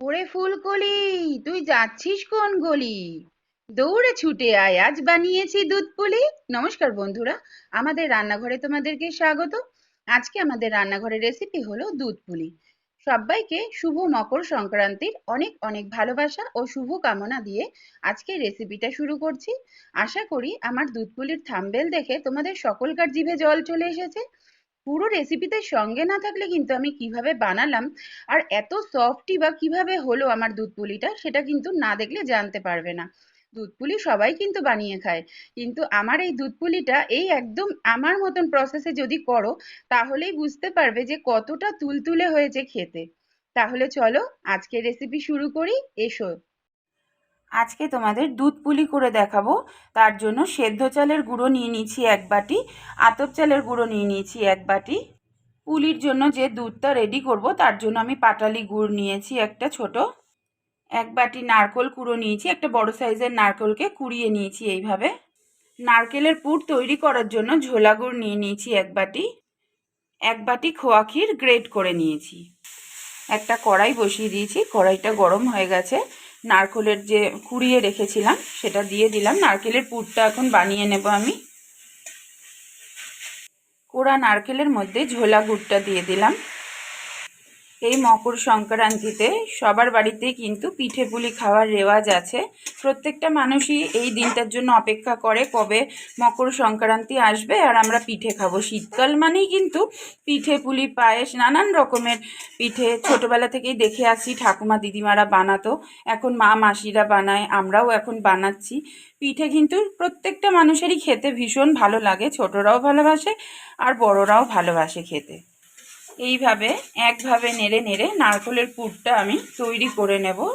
ওরে ফুলকলি, তুই যাচ্ছিস কোন গলি? দৌড়ে ছুটে আয়, আজ বানিয়েছি দুধ পুলি। নমস্কার বন্ধুরা, আমাদের রান্নাঘরে তোমাদেরকে স্বাগত। আজকে আমাদের রান্নাঘরের রেসিপি হলো দুধ পুলি। সবাইকে শুভ মকর সংক্রান্তির অনেক অনেক ভালোবাসা ও শুভ কামনা দিয়ে আজকে রেসিপিটা শুরু করছি। আশা করি আমার দুধ পুলির থাম্বেল দেখে তোমাদের সকলকার জিভে জল চলে এসেছে। পুরো রেসিপিতে সঙ্গে না থাকলে কিন্তু আমি কীভাবে বানালাম আর এত সফটই বা কীভাবে হলো আমার দুধ পুলিটা সেটা কিন্তু না দেখলে জানতে পারবে না। দুধ পুলি সবাই কিন্তু বানিয়ে খায়। কিন্তু আমার এই দুধ পুলিটা এই একদম আমার মতন প্রসেসে যদি করো, তাহলেই বুঝতে পারবে যে কতটা তুলতুলে হয়েছে খেতে। তাহলে চলো আজকে রেসিপি শুরু করি, এসো। আজকে তোমাদের দুধ পুলি করে দেখাবো। তার জন্য সেদ্ধ চালের গুঁড়ো নিয়ে নিয়েছি এক বাটি, আতপ চালের গুঁড়ো নিয়ে নিয়েছি এক বাটি। পুলির জন্য যে দুধটা রেডি করব, তার জন্য আমি পাটালি গুড় নিয়েছি একটা ছোট। এক বাটি নারকোল কুড়ো নিয়েছি, একটা বড় সাইজের নারকোলকে কুড়িয়ে নিয়েছি এইভাবে। নারকেলের পুর তৈরি করার জন্য ঝোলা গুড় নিয়ে নিয়েছি এক বাটি। এক বাটি খোয়া ক্ষীর গ্রেট করে নিয়েছি। একটা কড়াই বসিয়ে দিয়েছি, কড়াইটা গরম হয়ে গেছে। নারকোলের যে কুড়িয়ে রেখেছিলাম, সেটা দিয়ে দিলাম। নারকেলের পুরটা এখন বানিয়ে নেব আমি। কোড়া নারকেলের মধ্যে ঝোলা গুড়টা দিয়ে দিলাম। এই মকর সংক্রান্তিতে সবার বাড়িতেই কিন্তু পিঠে পুলি খাওয়ার রেওয়াজ আছে। প্রত্যেকটা মানুষই এই দিনটার জন্য অপেক্ষা করে কবে মকর সংক্রান্তি আসবে আর আমরা পিঠে খাব। শীতকাল মানেই কিন্তু পিঠে পুলি, পায়েস, নানান রকমের পিঠে। ছোটোবেলা থেকেই দেখে আসি ঠাকুমা দিদিমারা বানাতো। এখন মা মাসিরা বানায়, আমরাও এখন বানাচ্ছি। পিঠে কিন্তু প্রত্যেকটা মানুষেরই খেতে ভীষণ ভালো লাগে। ছোটরাও ভালোবাসে আর বড়রাও ভালোবাসে খেতে। এইভাবে, একভাবে নেড়ে নেড়ে নারকেলের পুরটা আমি তৈরি করে নেব।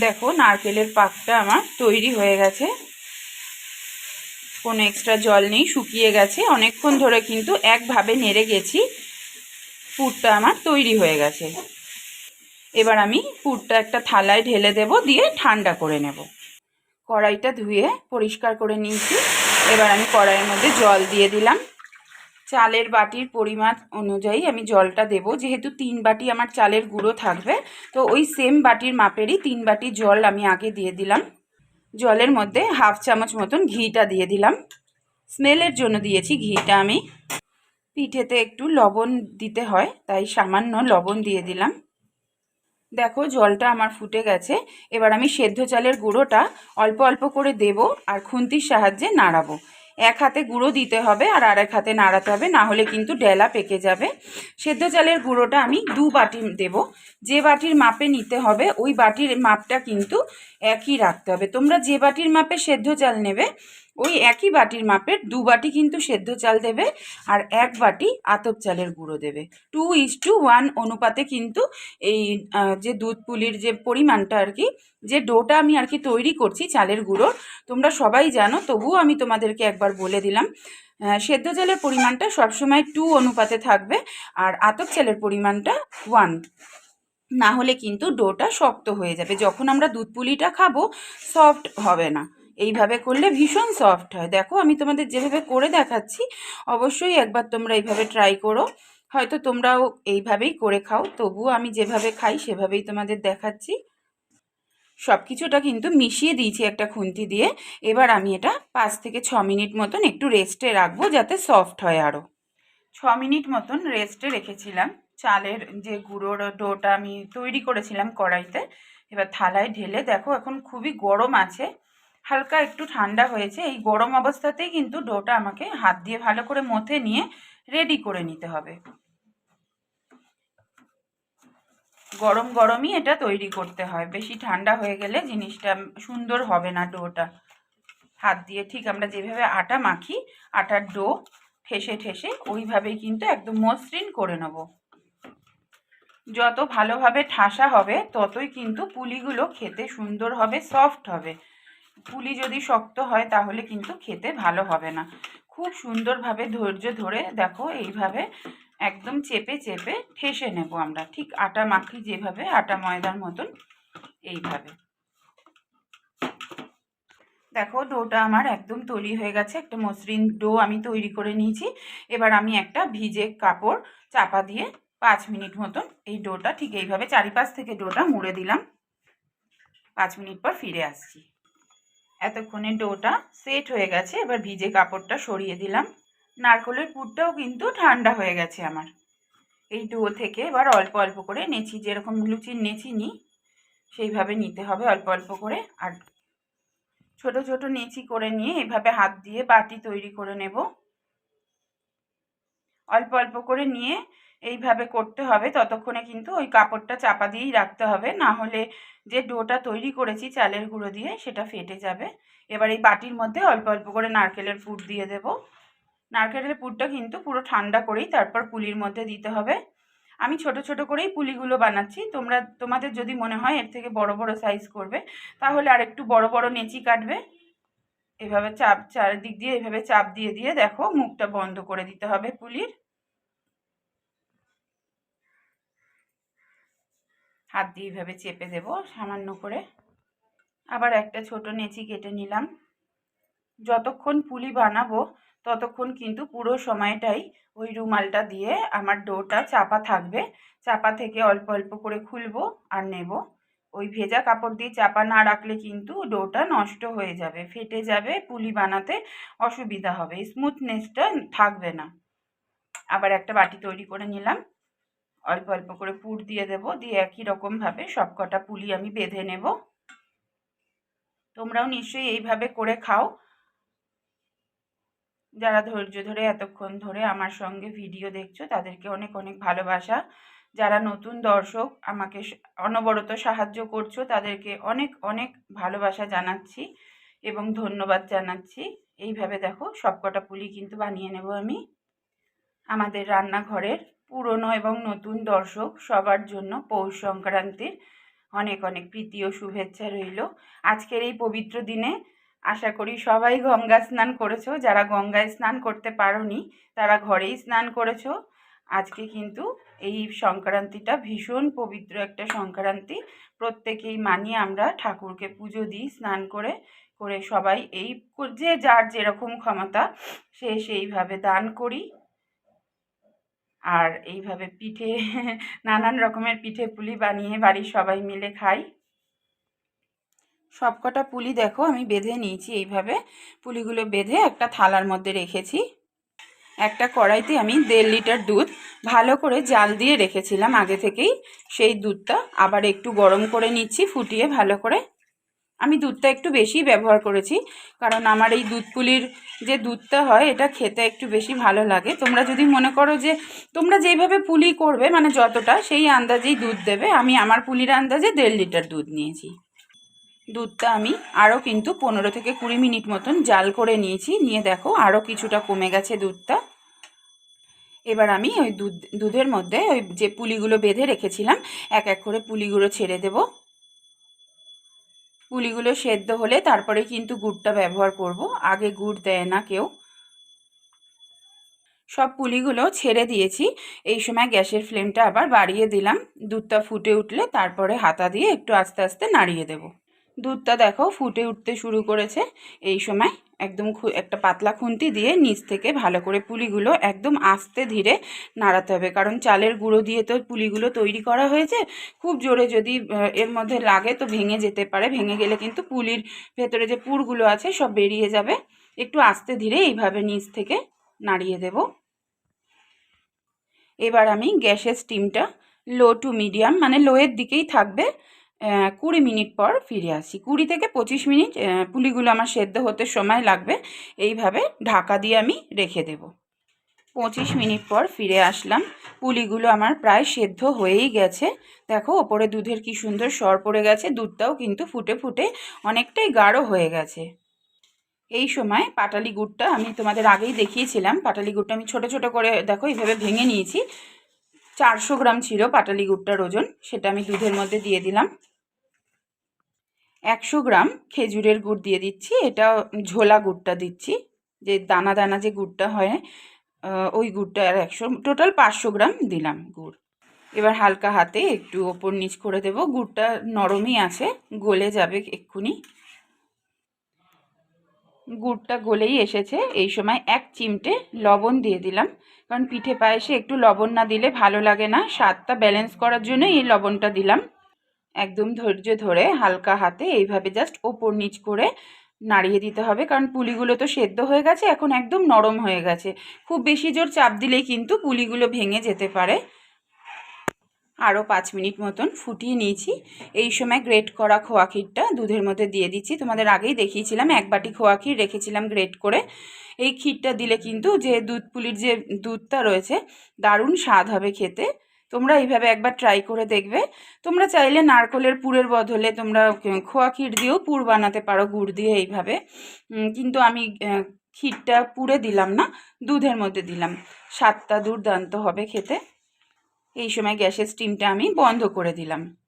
দেখো, নারকেলের পাকটা আমার তৈরি হয়ে গেছে। কোনো এক্সট্রা জল নেই, শুকিয়ে গেছে। অনেকক্ষণ ধরে কিন্তু একভাবে নেড়ে গেছি, পুরটা আমার তৈরি হয়ে গেছে। এবার আমি পুরটা একটা থালায় ঢেলে দেব, দিয়ে ঠান্ডা করে নেব। কড়াইটা ধুয়ে পরিষ্কার করে নিয়েছি। এবার আমি কড়াইয়ের মধ্যে জল দিয়ে দিলাম। চালের বাটির পরিমাণ অনুযায়ী আমি জলটা দেব। যেহেতু তিন বাটি আমার চালের গুঁড়ো থাকবে, তো ওই সেম বাটির মাপেরই তিন বাটি জল আমি আগে দিয়ে দিলাম। জলের মধ্যে হাফ চামচ মতন ঘিটা দিয়ে দিলাম। স্মেলের জন্য দিয়েছি ঘিটা আমি। পিঠেতে একটু লবণ দিতে হয়, তাই সামান্য লবণ দিয়ে দিলাম। দেখো জলটা আমার ফুটে গেছে। এবার আমি সেদ্ধ চালের গুঁড়োটা অল্প অল্প করে দেব আর খুন্তির সাহায্যে নাড়াবো। এক হাতে গুঁড়ো দিতে হবে আর আরেক হাতে নাড়াতে হবে, না হলে কিন্তু ডেলা পেকে যাবে। সেদ্ধ চালের গুঁড়োটা আমি দু বাটি দেব। যে বাটির মাপে নিতে হবে, ওই বাটির মাপটা কিন্তু একই রাখতে হবে। তোমরা যে বাটির মাপে সেদ্ধ চাল নেবে ওই একই বাটির মাপের দু বাটি কিন্তু সেদ্ধ চাল দেবে আর এক বাটি আতপ চালের গুঁড়ো দেবে। টু ইস টু ওয়ান অনুপাতে কিন্তু এই যে দুধ পুলির যে পরিমাণটা আর কি, যে ডোটা আমি আর কি তৈরি করছি চালের গুঁড়োর তোমরা সবাই জানো, তবুও আমি তোমাদেরকে একবার বলে দিলাম। সেদ্ধ চালের পরিমাণটা সবসময় টু অনুপাতে থাকবে আর আতপ চালের পরিমাণটা ওয়ান না হলে কিন্তু ডোটা শক্ত হয়ে যাবে। যখন আমরা দুধ পুলিটা খাব সফট হবে না। এইভাবে করলে ভীষণ সফট হয়। দেখো, আমি তোমাদের যেভাবে করে দেখাচ্ছি, অবশ্যই একবার তোমরা এইভাবে ট্রাই করো। হয়তো তোমরাও এইভাবেই করে খাও, তবুও আমি যেভাবে খাই, সেভাবেই তোমাদের দেখাচ্ছি। সব কিছুটা কিন্তু মিশিয়ে দিয়েছি একটা খুন্তি দিয়ে। এবার আমি এটা পাঁচ থেকে ছ মিনিট মতন একটু রেস্টে রাখব যাতে সফট হয় আরও ছ মিনিট মতন রেস্টে রেখেছিলাম। চালের যে গুঁড়োর ডোটা আমি তৈরি করেছিলাম কড়াইতে। এবার থালায় ঢেলে, দেখো এখন খুবই গরম আছে। হালকা একটু ঠান্ডা হয়েছে, এই গরম অবস্থাতেই কিন্তু ডোটা আমাকে হাত দিয়ে ভালো করে মথে নিয়ে রেডি করে নিতে হবে। গরম গরমই এটা তৈরি করতে হয়, বেশি ঠান্ডা হয়ে গেলে জিনিসটা সুন্দর হবে না ডোটা। হাত দিয়ে ঠিক আমরা যেভাবে আটা মাখি, আটার ডো ঠেসে ঠেসে ওইভাবেই কিন্তু একদম মসৃণ করে নেব। যত ভালোভাবে ঠাসা হবে, ততই কিন্তু পুলিগুলো খেতে সুন্দর হবে, সফট হবে। পুলি যদি শক্ত হয় তাহলে কিন্তু খেতে ভালো হবে না। খুব সুন্দরভাবে ধৈর্য ধরে দেখো এইভাবে একদম চেপে চেপে ঠেসে নেব আমরা। ঠিক আটা মাখি যেভাবে, আটা ময়দার মতন এইভাবে। দেখো ডোটা আমার একদম তৈরি হয়ে গেছে, একটা মসৃণ ডো আমি তৈরি করে নিয়েছি। এবার আমি একটা ভিজে কাপড় চাপা দিয়ে পাঁচ মিনিট মতন এই ডোটা ঠিক এইভাবে চারিপাশ থেকে ডোটা মুড়ে দিলাম। পাঁচ মিনিট পর ফিরে আসছি। এতক্ষণে ডোটা সেট হয়ে গেছে, এবার ভিজে কাপড়টা সরিয়ে দিলাম। নারকলের পুরটাও কিন্তু ঠান্ডা হয়ে গেছে আমার। এই ডো থেকে এবার অল্প অল্প করে নেচি যেরকম লুচির নেচি নিই সেইভাবে নিতে হবে অল্প অল্প করে। আর ছোট ছোট নেচি করে নিয়ে এভাবে হাত দিয়ে বাটি তৈরি করে নেব। অল্প অল্প করে নিয়ে এইভাবে করতে হবে, ততক্ষণে কিন্তু ওই কাপড়টা চাপা দিয়েই রাখতে হবে। না হলে যে ডোটা তৈরি করেছি চালের গুঁড়ো দিয়ে সেটা ফেটে যাবে। এবার এই বাটির মধ্যে অল্প অল্প করে নারকেলের পুর দিয়ে দেব। নারকেলের পুরটা কিন্তু পুরো ঠান্ডা করেই তারপর পুলির মধ্যে দিতে হবে। আমি ছোট ছোট করেই পুলিগুলো বানাচ্ছি। তোমরা, তোমাদের যদি মনে হয় এর থেকে বড় বড় সাইজ করবে, তাহলে আর একটু বড় বড় নেচি কাটবে। এভাবে চাপ, চারিদিক দিয়ে এভাবে চাপ দিয়ে দিয়ে দেখো মুখটা বন্ধ করে দিতে হবে পুলির। হাত দিয়ে এভাবে চেপে দেব, সামান্য করে। আবার একটা ছোট নেচি কেটে নিলাম। যতক্ষণ পুলি বানাবো, ততক্ষণ কিন্তু পুরো সময়টাই ওই রুমালটা দিয়ে আমার ডোটা চাপা থাকবে। চাপা থেকে অল্প অল্প করে খুলবো আর নেব। ওই ভেজা কাপড় দিয়ে চাপা না রাখলে কিন্তু ডোটা নষ্ট হয়ে যাবে, ফেটে যাবে, পুলি বানাতে অসুবিধা হবে। স্মুথনেসটা থাকবে না। আবার একটা বাটি তৈরি করে নিলাম। অল্প অল্প করে পুর দিয়ে দেব। দিয়ে একই রকমভাবে সব কটা পুলি আমি বেঁধে নেব। তোমরাও নিশ্চয়ই এইভাবে করে খাও। যারা ধৈর্য ধরে এতক্ষণ ধরে আমার সঙ্গে ভিডিও দেখছ, তাদেরকে অনেক অনেক ভালোবাসা। যারা নতুন দর্শক, আমাকে অনবরত সাহায্য করছ, তাদেরকে অনেক অনেক ভালোবাসা জানাচ্ছি এবং ধন্যবাদ জানাচ্ছি। এইভাবে দেখো সবকটা পুলি কিন্তু বানিয়ে নেব আমি। আমাদের রান্নাঘরের পুরনো এবং নতুন দর্শক সবার জন্য পৌষ সংক্রান্তির অনেক অনেক প্রীতি ও শুভেচ্ছা রইল। আজকের এই পবিত্র দিনে আশা করি সবাই গঙ্গা স্নান করেছ। যারা গঙ্গায় স্নান করতে পারোনি, তারা ঘরেই স্নান করেছ। আজকে কিন্তু এই সংক্রান্তিটা ভীষণ পবিত্র একটা সংক্রান্তি। প্রত্যেকেই মানি আমরা ঠাকুরকে পুজো দিই, স্নান করে করে সবাই এই যে যার যেরকম ক্ষমতা, সে সেইভাবে দান করি। আর এইভাবে পিঠে, নানান রকমের পিঠে পুলি বানিয়ে বাড়ির সবাই মিলে খাই। সবকটা পুলি দেখো, আমি বেঁধে নিয়েছি এইভাবে। পুলিগুলো বেঁধে একটা থালার মধ্যে রেখেছি। একটা কড়াইতে আমি দেড় লিটার দুধ ভালো করে জাল দিয়ে রেখেছিলাম আগে থেকেই। সেই দুধটা আবার একটু গরম করে নিচ্ছি, ফুটিয়ে ভালো করে আমি দুধটা একটু বেশি ব্যবহার করেছি, কারণ আমার এই দুধ পুলির যে দুধটা হয়, এটা খেতে একটু বেশি ভালো লাগে। তোমরা যদি মনে করো যে, তোমরা যেইভাবে পুলি করবে মানে যতটা, সেই আন্দাজেই দুধ দেবে। আমি আমার পুলির আন্দাজে দেড় লিটার দুধ নিয়েছি। দুধটা আমি আরও কিন্তু পনেরো থেকে কুড়ি মিনিট মতন জাল করে নিয়েছি। নিয়ে দেখো আরও কিছুটা কমে গেছে দুধটা। এবার আমি ওই দুধ, দুধের মধ্যে ওই যে পুলিগুলো বেঁধে রেখেছিলাম, এক এক করে পুলিগুলো ছেড়ে দেব। পুলিগুলো সেদ্ধ হলে তারপরে কিন্তু গুড়টা ব্যবহার করব। আগে গুড় দেয় না কেউ। সব পুলিগুলো ছেড়ে দিয়েছি। এই সময় গ্যাসের ফ্লেমটা আবার বাড়িয়ে দিলাম। দুধটা ফুটে উঠলে তারপরে হাতা দিয়ে একটু আস্তে আস্তে নাড়িয়ে দেবো। দুধটা দেখো ফুটে উঠতে শুরু করেছে। এই সময় একদম একটা পাতলা খুন্তি দিয়ে নিচ থেকে ভালো করে পুলিগুলো একদম আস্তে ধীরে নাড়াতে হবে। কারণ চালের গুঁড়ো দিয়ে তো পুলিগুলো তৈরি করা হয়েছে। খুব জোরে যদি এর মধ্যে লাগে তো ভেঙে যেতে পারে। ভেঙে গেলে কিন্তু পুলির ভেতরে যে পুরগুলো আছে সব বেরিয়ে যাবে। একটু আস্তে ধীরে এইভাবে নিচ থেকে নাড়িয়ে দেব। এবার আমি গ্যাসের স্টিমটা লো টু মিডিয়াম মানে লোয়ের দিকেই থাকবে। কুড়ি মিনিট পর ফিরে আসি। কুড়ি থেকে পঁচিশ মিনিট পুলিগুলো আমার সেদ্ধ হতে সময় লাগবে। এইভাবে ঢাকা দিয়ে আমি রেখে দেব। পঁচিশ মিনিট পর ফিরে আসলাম। পুলিগুলো আমার প্রায় সেদ্ধ হয়েই গেছে। দেখো, ওপরে দুধের কি সুন্দর সর পড়ে গেছে। দুধটাও কিন্তু ফুটে ফুটে অনেকটাই গাঢ় হয়ে গেছে। এই সময় পাটালি গুড়টা আমি তোমাদের আগেই দেখিয়েছিলাম। পাটালি গুড়টা আমি ছোট ছোট করে, দেখো, এইভাবে ভেঙে নিয়েছি। চারশো গ্রাম ছিল পাটালি গুড়টার ওজন। সেটা আমি দুধের মধ্যে দিয়ে দিলাম। একশো গ্রাম খেজুরের গুড় দিয়ে দিচ্ছি। এটা ঝোলা গুড়টা দিচ্ছি। যে দানা দানা যে গুড়টা হয় ওই গুড়টা আর একশো, টোটাল পাঁচশো গ্রাম দিলাম গুড়। এবার হালকা হাতে একটু ওপর নিচ করে দেব। গুড়টা নরমই আছে, গলে যাবে এক্ষুনি। গুড়টা গলেই এসেছে। এই সময় এক চিমটে লবণ দিয়ে দিলাম। কারণ পিঠে পায়েসে একটু লবণ না দিলে ভালো লাগে না। স্বাদটা ব্যালেন্স করার জন্য এই লবণটা দিলাম। একদম ধৈর্য ধরে হালকা হাতে এইভাবে জাস্ট ওপর নিচ করে নাড়িয়ে দিতে হবে। কারণ পুলিগুলো তো সেদ্ধ হয়ে গেছে, এখন একদম নরম হয়ে গেছে। খুব বেশি জোর চাপ দিলেই কিন্তু পুলিগুলো ভেঙে যেতে পারে। আরও পাঁচ মিনিট মতন ফুটিয়ে নিয়েছি। এই সময় গ্রেট করা খোয়া ক্ষীরটা দুধের মধ্যে দিয়ে দিচ্ছি। তোমাদের আগেই দেখিয়েছিলাম, এক বাটি খোয়া ক্ষীর রেখেছিলাম গ্রেট করে। এই ক্ষীরটা দিলে কিন্তু যে দুধ পুলির যে দুধটা রয়েছে, দারুণ স্বাদ হবে খেতে। তোমরা এইভাবে একবার ট্রাই করে দেখবে। তোমরা চাইলে নারকলের পুরের বদলে তোমরা খোয়া ক্ষীর দিয়েও পুর বানাতে পারো, গুড় দিয়ে এইভাবে। কিন্তু আমি ক্ষীরটা পুরে দিলাম না, দুধের মধ্যে দিলাম। সাতটা দুর্দান্ত হবে খেতে। এই সময় গ্যাসের স্টিমটা আমি বন্ধ করে দিলাম।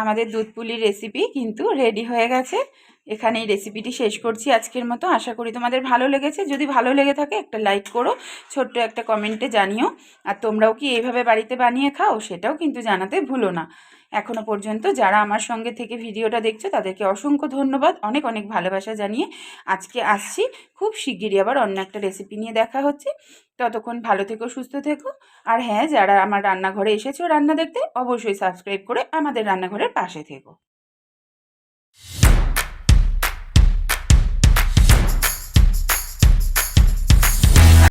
আমাদের দুধ পুলির রেসিপি কিন্তু রেডি হয়ে গেছে। এখানে এই রেসিপিটি শেষ করছি আজকের মতো। আশা করি তোমাদের ভালো লেগেছে। যদি ভালো লেগে থাকে একটা লাইক করো, ছোট্ট একটা কমেন্টে জানিও। আর তোমরাও কি এইভাবে বাড়িতে বানিয়ে খাও, সেটাও কিন্তু জানাতে ভুলো না। এখনও পর্যন্ত যারা আমার সঙ্গে থেকে ভিডিওটা দেখছ, তাদেরকে অসংখ্য ধন্যবাদ। অনেক অনেক ভালোবাসা জানিয়ে আজকে আসছি। খুব শিগগিরই আবার অন্য একটা রেসিপি নিয়ে দেখা হচ্ছে। ততক্ষণ ভালো থেকো, সুস্থ থেকো। আর হ্যাঁ যারা আমার রান্নাঘরে এসেছ রান্না দেখতে, অবশ্যই সাবস্ক্রাইব করে আমাদের রান্নাঘরের পাশে থেকো।